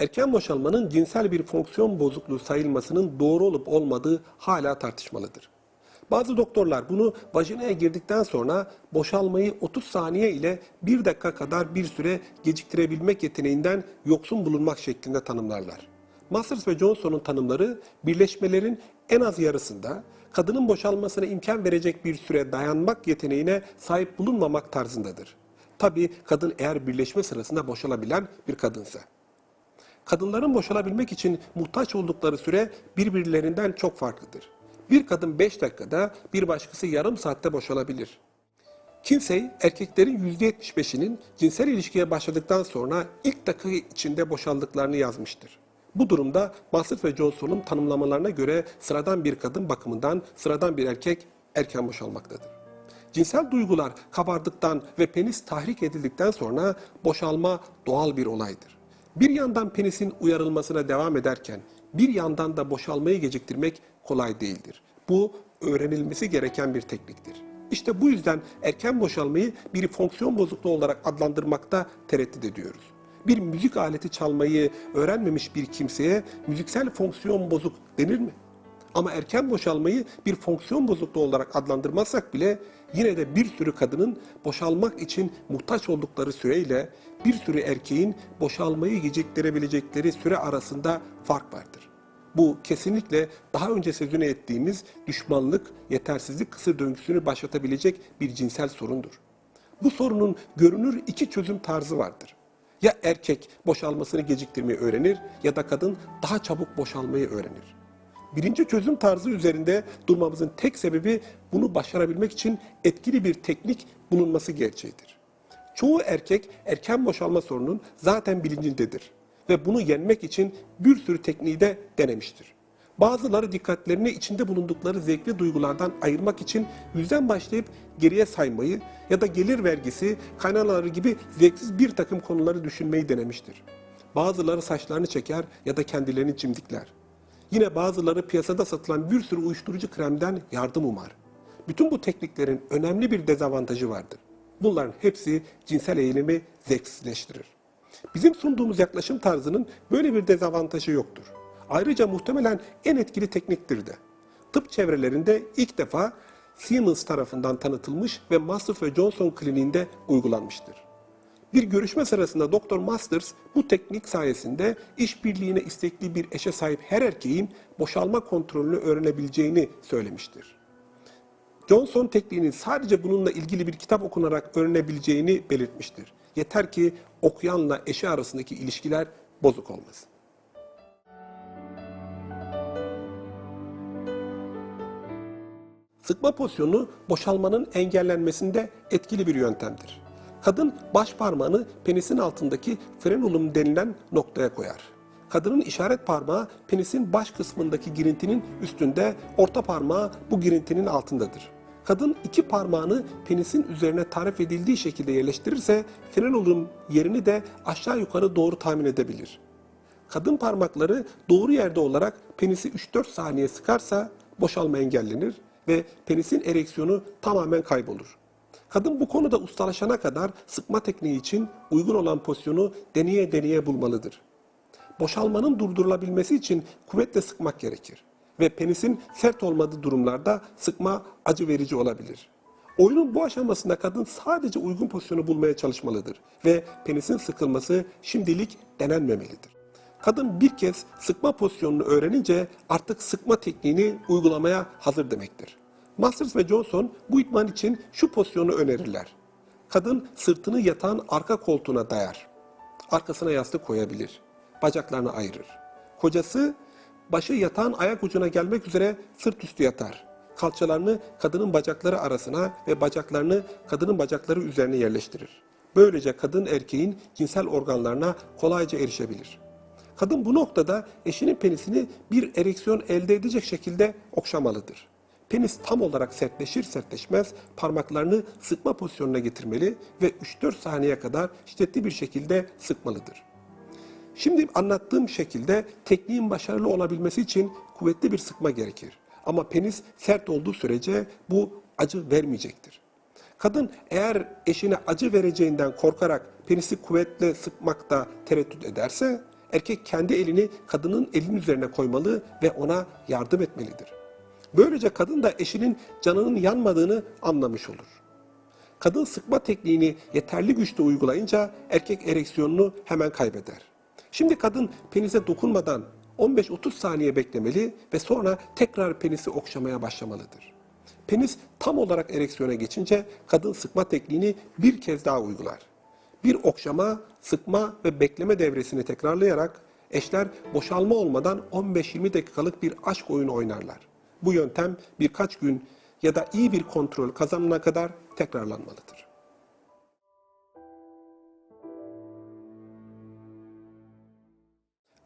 Erken boşalmanın cinsel bir fonksiyon bozukluğu sayılmasının doğru olup olmadığı hala tartışmalıdır. Bazı doktorlar bunu vajinaya girdikten sonra boşalmayı 30 saniye ile 1 dakika kadar bir süre geciktirebilmek yeteneğinden yoksun bulunmak şeklinde tanımlarlar. Masters ve Johnson'un tanımları birleşmelerin en az yarısında kadının boşalmasına imkan verecek bir süre dayanmak yeteneğine sahip bulunmamak tarzındadır. Tabii kadın eğer birleşme sırasında boşalabilen bir kadınsa. Kadınların boşalabilmek için muhtaç oldukları süre birbirlerinden çok farklıdır. Bir kadın 5 dakikada, bir başkası yarım saatte boşalabilir. Kinsey, erkeklerin %75'inin cinsel ilişkiye başladıktan sonra ilk dakika içinde boşaldıklarını yazmıştır. Bu durumda Masters ve Johnson'un tanımlamalarına göre sıradan bir kadın bakımından sıradan bir erkek erken boşalmaktadır. Cinsel duygular kabardıktan ve penis tahrik edildikten sonra boşalma doğal bir olaydır. Bir yandan penisin uyarılmasına devam ederken bir yandan da boşalmayı geciktirmek kolay değildir. Bu öğrenilmesi gereken bir tekniktir. İşte bu yüzden erken boşalmayı bir fonksiyon bozukluğu olarak adlandırmakta tereddüt ediyoruz. Bir müzik aleti çalmayı öğrenmemiş bir kimseye müziksel fonksiyon bozuk denir mi? Ama erken boşalmayı bir fonksiyon bozukluğu olarak adlandırmazsak bile yine de bir sürü kadının boşalmak için muhtaç oldukları süreyle bir sürü erkeğin boşalmayı geciktirebilecekleri süre arasında fark vardır. Bu kesinlikle daha önce sözünü ettiğimiz düşmanlık, yetersizlik kısır döngüsünü başlatabilecek bir cinsel sorundur. Bu sorunun görünür iki çözüm tarzı vardır. Ya erkek boşalmasını geciktirmeyi öğrenir ya da kadın daha çabuk boşalmayı öğrenir. Birinci çözüm tarzı üzerinde durmamızın tek sebebi bunu başarabilmek için etkili bir teknik bulunması gerçeğidir. Çoğu erkek erken boşalma sorunun zaten bilincindedir ve bunu yenmek için bir sürü tekniği de denemiştir. Bazıları dikkatlerini içinde bulundukları zevkli duygulardan ayırmak için yüzden başlayıp geriye saymayı ya da gelir vergisi, kaynanaları gibi zevksiz bir takım konuları düşünmeyi denemiştir. Bazıları saçlarını çeker ya da kendilerini cimdikler. Yine bazıları piyasada satılan bir sürü uyuşturucu kremden yardım umar. Bütün bu tekniklerin önemli bir dezavantajı vardır. Bunların hepsi cinsel eğilimi zevksizleştirir. Bizim sunduğumuz yaklaşım tarzının böyle bir dezavantajı yoktur. Ayrıca muhtemelen en etkili tekniktir de. Tıp çevrelerinde ilk defa Siemens tarafından tanıtılmış ve Masters ve Johnson kliniğinde uygulanmıştır. Bir görüşme sırasında Dr. Masters bu teknik sayesinde işbirliğine istekli bir eşe sahip her erkeğin boşalma kontrolünü öğrenebileceğini söylemiştir. Johnson tekniğinin sadece bununla ilgili bir kitap okunarak öğrenebileceğini belirtmiştir. Yeter ki okuyanla eşi arasındaki ilişkiler bozuk olmasın. Sıkma pozisyonu boşalmanın engellenmesinde etkili bir yöntemdir. Kadın baş parmağını penisin altındaki frenulum denilen noktaya koyar. Kadının işaret parmağı penisin baş kısmındaki girintinin üstünde, orta parmağı bu girintinin altındadır. Kadın iki parmağını penisin üzerine tarif edildiği şekilde yerleştirirse frenulum yerini de aşağı yukarı doğru tahmin edebilir. Kadın parmakları doğru yerde olarak penisi 3-4 saniye sıkarsa boşalma engellenir ve penisin ereksiyonu tamamen kaybolur. Kadın bu konuda ustalaşana kadar sıkma tekniği için uygun olan pozisyonu deneye deneye bulmalıdır. Boşalmanın durdurulabilmesi için kuvvetle sıkmak gerekir ve penisin sert olmadığı durumlarda sıkma acı verici olabilir. Oyunun bu aşamasında kadın sadece uygun pozisyonu bulmaya çalışmalıdır ve penisin sıkılması şimdilik denenmemelidir. Kadın bir kez sıkma pozisyonunu öğrenince artık sıkma tekniğini uygulamaya hazır demektir. Masters ve Johnson bu idman için şu pozisyonu önerirler. Kadın sırtını yatağın arka koltuğuna dayar. Arkasına yastık koyabilir. Bacaklarını ayırır. Kocası başı yatağın ayak ucuna gelmek üzere sırt üstü yatar. Kalçalarını kadının bacakları arasına ve bacaklarını kadının bacakları üzerine yerleştirir. Böylece kadın erkeğin cinsel organlarına kolayca erişebilir. Kadın bu noktada eşinin penisini bir ereksiyon elde edecek şekilde okşamalıdır. Penis tam olarak sertleşir sertleşmez parmaklarını sıkma pozisyonuna getirmeli ve 3-4 saniye kadar şiddetli bir şekilde sıkmalıdır. Şimdi anlattığım şekilde tekniğin başarılı olabilmesi için kuvvetli bir sıkma gerekir. Ama penis sert olduğu sürece bu acı vermeyecektir. Kadın eğer eşine acı vereceğinden korkarak penisi kuvvetle sıkmakta tereddüt ederse erkek kendi elini kadının elinin üzerine koymalı ve ona yardım etmelidir. Böylece kadın da eşinin canının yanmadığını anlamış olur. Kadın sıkma tekniğini yeterli güçte uygulayınca erkek ereksiyonunu hemen kaybeder. Şimdi kadın penise dokunmadan 15-30 saniye beklemeli ve sonra tekrar penisi okşamaya başlamalıdır. Penis tam olarak ereksiyona geçince kadın sıkma tekniğini bir kez daha uygular. Bir okşama, sıkma ve bekleme devresini tekrarlayarak eşler boşalma olmadan 15-20 dakikalık bir aşk oyunu oynarlar. Bu yöntem birkaç gün ya da iyi bir kontrol kazanana kadar tekrarlanmalıdır.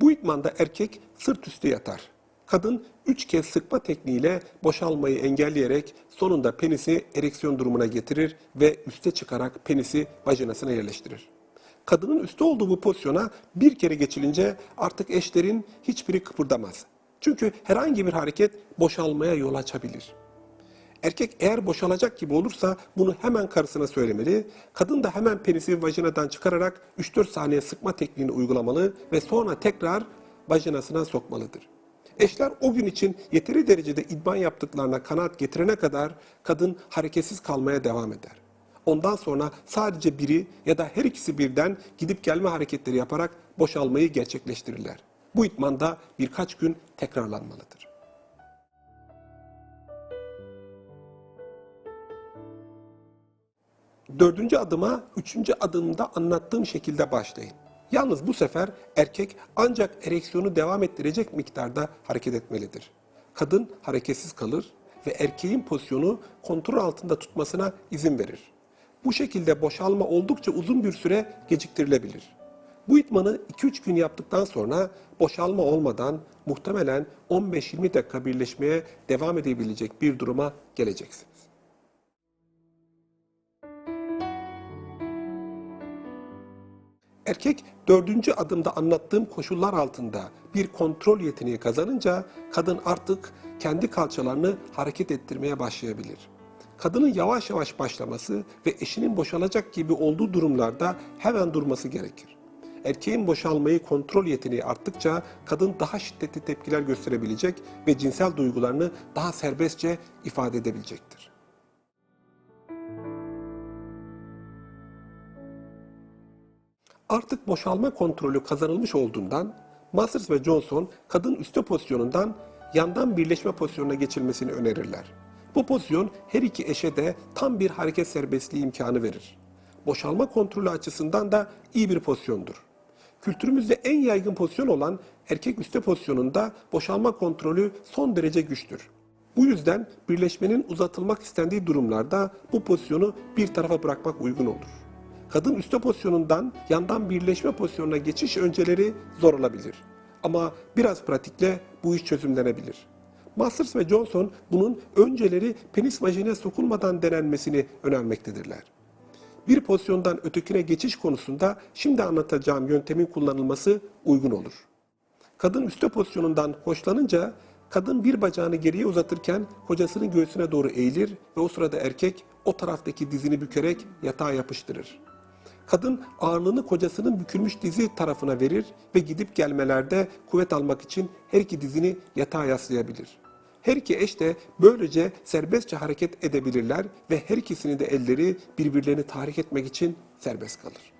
Bu idmanda erkek sırt üstü yatar. Kadın 3 kez sıkma tekniğiyle boşalmayı engelleyerek sonunda penisi ereksiyon durumuna getirir ve üste çıkarak penisi vajinasına yerleştirir. Kadının üstte olduğu bu pozisyona bir kere geçilince artık eşlerin hiçbiri kıpırdamaz. Çünkü herhangi bir hareket boşalmaya yol açabilir. Erkek eğer boşalacak gibi olursa bunu hemen karısına söylemeli. Kadın da hemen penisi vajinadan çıkararak 3-4 saniye sıkma tekniğini uygulamalı ve sonra tekrar vajinasına sokmalıdır. Eşler o gün için yeteri derecede idman yaptıklarına kanaat getirene kadar kadın hareketsiz kalmaya devam eder. Ondan sonra sadece biri ya da her ikisi birden gidip gelme hareketleri yaparak boşalmayı gerçekleştirirler. Bu idman da birkaç gün tekrarlanmalıdır. Dördüncü adıma üçüncü adımda anlattığım şekilde başlayın. Yalnız bu sefer erkek ancak ereksiyonu devam ettirecek miktarda hareket etmelidir. Kadın hareketsiz kalır ve erkeğin pozisyonu kontrol altında tutmasına izin verir. Bu şekilde boşalma oldukça uzun bir süre geciktirilebilir. Bu itmanı 2-3 gün yaptıktan sonra boşalma olmadan muhtemelen 15-20 dakika birleşmeye devam edebilecek bir duruma geleceksiniz. Erkek dördüncü adımda anlattığım koşullar altında bir kontrol yeteneği kazanınca kadın artık kendi kalçalarını hareket ettirmeye başlayabilir. Kadının yavaş yavaş başlaması ve eşinin boşalacak gibi olduğu durumlarda hemen durması gerekir. Erkeğin boşalmayı kontrol yeteneği arttıkça kadın daha şiddetli tepkiler gösterebilecek ve cinsel duygularını daha serbestçe ifade edebilecektir. Artık boşalma kontrolü kazanılmış olduğundan Masters ve Johnson kadın üstte pozisyonundan yandan birleşme pozisyonuna geçilmesini önerirler. Bu pozisyon her iki eşe de tam bir hareket serbestliği imkanı verir. Boşalma kontrolü açısından da iyi bir pozisyondur. Kültürümüzde en yaygın pozisyon olan erkek üstte pozisyonunda boşalma kontrolü son derece güçtür. Bu yüzden birleşmenin uzatılmak istendiği durumlarda bu pozisyonu bir tarafa bırakmak uygun olur. Kadın üstte pozisyonundan yandan birleşme pozisyonuna geçiş önceleri zor olabilir. Ama biraz pratikle bu iş çözümlenebilir. Masters ve Johnson bunun önceleri penis vajine sokulmadan denenmesini önermektedirler. Bir pozisyondan ötekine geçiş konusunda şimdi anlatacağım yöntemin kullanılması uygun olur. Kadın üstte pozisyonundan hoşlanınca kadın bir bacağını geriye uzatırken kocasının göğsüne doğru eğilir ve o sırada erkek o taraftaki dizini bükerek yatağa yapıştırır. Kadın ağırlığını kocasının bükülmüş dizi tarafına verir ve gidip gelmelerde kuvvet almak için her iki dizini yatağa yaslayabilir. Her iki eş de böylece serbestçe hareket edebilirler ve her ikisinin de elleri birbirlerini tahrik etmek için serbest kalır.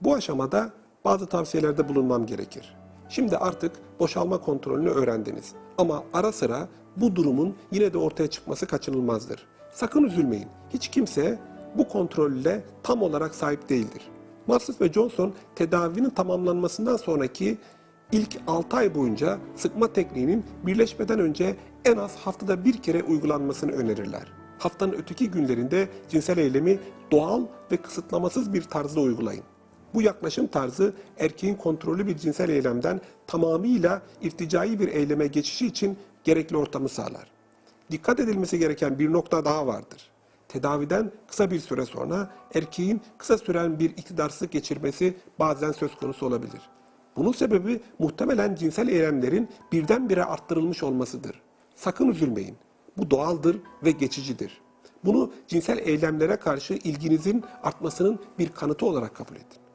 Bu aşamada bazı tavsiyelerde bulunmam gerekir. Şimdi artık boşalma kontrolünü öğrendiniz. Ama ara sıra bu durumun yine de ortaya çıkması kaçınılmazdır. Sakın üzülmeyin. Hiç kimse bu kontrolle tam olarak sahip değildir. Masters ve Johnson tedavinin tamamlanmasından sonraki ilk 6 ay boyunca sıkma tekniğinin birleşmeden önce en az haftada bir kere uygulanmasını önerirler. Haftanın öteki günlerinde cinsel eylemi doğal ve kısıtlamasız bir tarzda uygulayın. Bu yaklaşım tarzı erkeğin kontrollü bir cinsel eylemden tamamıyla irticai bir eyleme geçişi için gerekli ortamı sağlar. Dikkat edilmesi gereken bir nokta daha vardır. Tedaviden kısa bir süre sonra erkeğin kısa süren bir iktidarsızlık geçirmesi bazen söz konusu olabilir. Bunun sebebi muhtemelen cinsel eylemlerin birdenbire arttırılmış olmasıdır. Sakın üzülmeyin. Bu doğaldır ve geçicidir. Bunu cinsel eylemlere karşı ilginizin artmasının bir kanıtı olarak kabul edin.